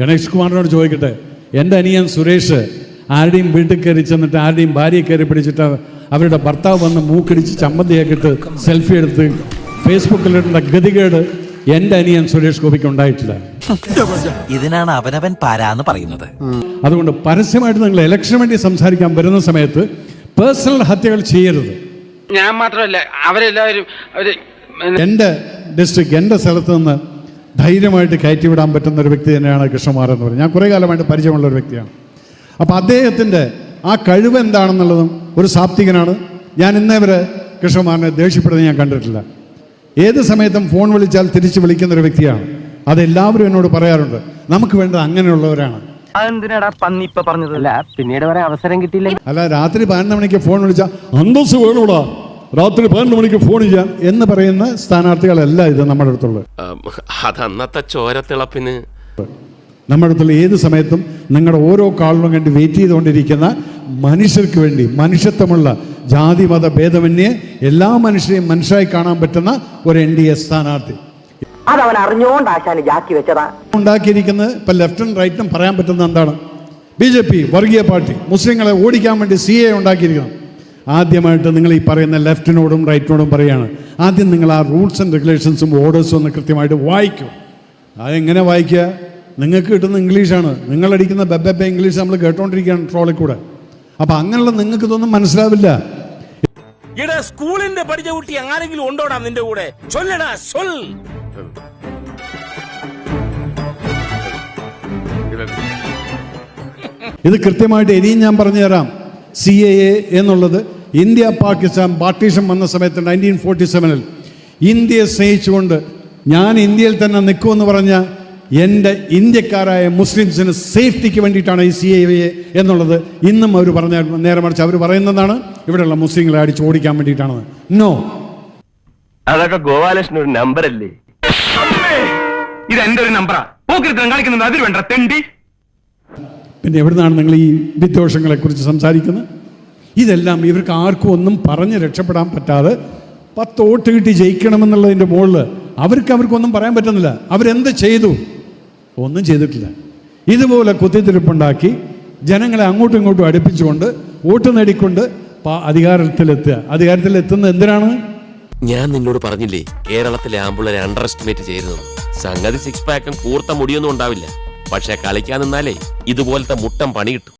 ഗണേഷ് കുമാറിനോട് ചോദിക്കട്ടെ എന്റെ അനിയൻ സുരേഷ് ആരുടെയും വീട്ടിൽ കയറി ചെന്നിട്ട് ആരുടെയും ഭാര്യയെ കയറി പിടിച്ചിട്ട് അവരുടെ ഭർത്താവ് വന്ന് മൂക്കിടിച്ച് ചമ്മന്തിയൊക്കെ ഇട്ട് സെൽഫി എടുത്ത് ഫേസ്ബുക്കിലിട്ട ഗതികേട് എന്റെ അനിയൻ സുരേഷ് ഗോപിക്ക് ഉണ്ടായിട്ടില്ല. ഇതിനാണ് അവനവൻ പാരാന്ന് പറയുന്നത്. അതുകൊണ്ട് പരസ്യമായിട്ട് നിങ്ങൾ ഇലക്ഷന് വേണ്ടി സംസാരിക്കാൻ വരുന്ന സമയത്ത് പേഴ്സണൽ ഹത്യകൾ ചെയ്യരുത്. ഞാൻ മാത്രമല്ല അവരെല്ലാവരും എന്റെ എന്റെ ഡിസ്ട്രിക്ട് എന്റെ സ്ഥലത്ത് നിന്ന് ധൈര്യമായിട്ട് കയറ്റിവിടാൻ പറ്റുന്ന ഒരു വ്യക്തി തന്നെയാണ് കൃഷ്ണമാർ എന്ന് പറയുന്നത്. ഞാൻ കുറേ കാലമായിട്ട് പരിചയമുള്ള ഒരു വ്യക്തിയാണ്. അപ്പോൾ അദ്ദേഹത്തിന്റെ ആ കഴിവ് എന്താണെന്നുള്ളതും ഒരു സാപ്തികനാണ് ഞാൻ ഇന്നേ വരെ കൃഷ്ണകുമാറിനെ ദേഷ്യപ്പെടുന്നത് ഞാൻ കണ്ടിട്ടില്ല. ഏത് സമയത്തും ഫോൺ വിളിച്ചാൽ തിരിച്ച് വിളിക്കുന്ന ഒരു വ്യക്തിയാണ്. അതെല്ലാവരും എന്നോട് പറയാറുണ്ട് നമുക്ക് വേണ്ടത് അങ്ങനെയുള്ളവരാണ്. പിന്നീട് വരെ അവസരം കിട്ടിയില്ല അല്ല രാത്രി പതിനൊന്ന് മണിക്ക് ഫോൺ വിളിച്ചാൽ അന്തസ് വേണൂടാ. രാത്രി പതിനൊന്ന് മണിക്ക് ഫോൺ ചെയ്യാം എന്ന് പറയുന്ന സ്ഥാനാർത്ഥികളല്ല ഇത് നമ്മുടെ അടുത്തുള്ളത്. അത് അന്നത്തെ ചോരത്തിളപ്പിന് നമ്മുടെ അടുത്തുള്ള ഏത് സമയത്തും നിങ്ങളുടെ ഓരോ കാളിനും വേണ്ടി വെയിറ്റ് ചെയ്തുകൊണ്ടിരിക്കുന്ന മനുഷ്യർക്ക് വേണ്ടി മനുഷ്യത്വമുള്ള ജാതി മത ഭേദമന്യേ എല്ലാ മനുഷ്യരെയും മനുഷ്യരായി കാണാൻ പറ്റുന്ന ഒരു എൻ ഡി എ സ്ഥാനാർത്ഥി. അതവൻ അറിഞ്ഞോണ്ട് ആശാന് ജാക്കി വെച്ചതാ. ഉണ്ടാക്കിയിരിക്കുന്നത് ഇപ്പം ലെഫ്റ്റും റൈറ്റും പറയാൻ പറ്റുന്ന എന്താണ്? ബി ജെ പി വർഗീയ പാർട്ടി മുസ്ലിങ്ങളെ ഓടിക്കാൻ വേണ്ടി സി എ ഉണ്ടാക്കിയിരിക്കണം. ആദ്യമായിട്ട് നിങ്ങൾ ഈ പറയുന്ന ലെഫ്റ്റിനോടും റൈറ്റിനോടും പറയുകയാണ് ആദ്യം നിങ്ങൾ ആ റൂൾസ് ആൻഡ് റെഗുലേഷൻസും ഓർഡേഴ്സും ഒന്ന് കൃത്യമായിട്ട് വായിക്കും. അതെങ്ങനെ വായിക്കുക? നിങ്ങൾക്ക് കിട്ടുന്ന ഇംഗ്ലീഷാണ്. നിങ്ങളടിക്കുന്ന ബെബെബെ ഇംഗ്ലീഷ് നമ്മൾ കേട്ടോണ്ടിരിക്കുകയാണ് ട്രോളിൽ കൂടെ. അപ്പം അങ്ങനെയുള്ള നിങ്ങൾക്ക് ഇതൊന്നും മനസ്സിലാവില്ല. എടാ സ്കൂളിന്റെ പഠിച്ച കുട്ടി ആരെങ്കിലും ഉണ്ടോടാ നിന്റെ കൂടെ? ചൊല്ലടാ ചൊൽ. ഇത് കൃത്യമായിട്ട് ഇനിയും ഞാൻ പറഞ്ഞു തരാം. സി എ എ എന്നുള്ളത് ഇന്ത്യ പാകിസ്ഥാൻ പാർട്ടീഷൻ വന്ന സമയത്ത് നയന്റീൻ ഫോർട്ടി സെവനിൽ ഇന്ത്യയെ സ്നേഹിച്ചുകൊണ്ട് ഞാൻ ഇന്ത്യയിൽ തന്നെ നിൽക്കുമെന്ന് പറഞ്ഞ എന്റെ ഇന്ത്യക്കാരായ മുസ്ലിംസിന് സേഫ്റ്റിക്ക് വേണ്ടിയിട്ടാണ് ഈ സി ഐ എ എന്നുള്ളത് ഇന്നും അവർ പറഞ്ഞ നേരെ മറിച്ച് അവർ പറയുന്നതാണ്. ഇവിടെയുള്ള മുസ്ലിങ്ങളെ അടിച്ച് ഓടിക്കാൻ വേണ്ടിയിട്ടാണ്. നോ അതൊക്കെ ഗോപാലകൃഷ്ണൻ ഒരു നമ്പർ അല്ലേ? ഇത് എന്റെ ഒരു നമ്പറാ പോക്കിരുത്തം കളിക്കുന്നത് അതിൽ വേണ്ട തെണ്ടി. പിന്നെ എവിടുന്നാണ് നിങ്ങൾ ഈ വിദ്വേഷങ്ങളെ കുറിച്ച് സംസാരിക്കുന്നത്? ഇതെല്ലാം ഇവർക്ക് ആർക്കും ഒന്നും പറഞ്ഞ് രക്ഷപ്പെടാൻ പറ്റാതെ പത്ത് വോട്ട് കിട്ടി ജയിക്കണമെന്നുള്ളതിന്റെ മുകളിൽ അവർക്ക് അവർക്കൊന്നും പറയാൻ പറ്റുന്നില്ല. അവരെന്ത് ചെയ്തു? ഒന്നും ചെയ്തിട്ടില്ല. ഇതുപോലെ കുത്തിത്തിരിപ്പുണ്ടാക്കി ജനങ്ങളെ അങ്ങോട്ടും ഇങ്ങോട്ടും അടുപ്പിച്ചുകൊണ്ട് വോട്ട് നേടിക്കൊണ്ട് അധികാരത്തിലെത്തുക. അധികാരത്തിൽ എത്തുന്നത് എന്തിനാണ്? ഞാൻ നിന്നോട് പറഞ്ഞില്ലേ കേരളത്തിലെ ആമ്പിളരെ അണ്ടർ എസ്റ്റിമേറ്റ് ചെയ്യരുതെന്ന്. സംഗതി സിക്സ് പാക്കും കൂർത്ത മുടിയൊന്നും ഉണ്ടാവില്ല. പക്ഷെ കളിക്കാൻ നിന്നാലേ ഇതുപോലത്തെ മുട്ടം പണി കിട്ടും.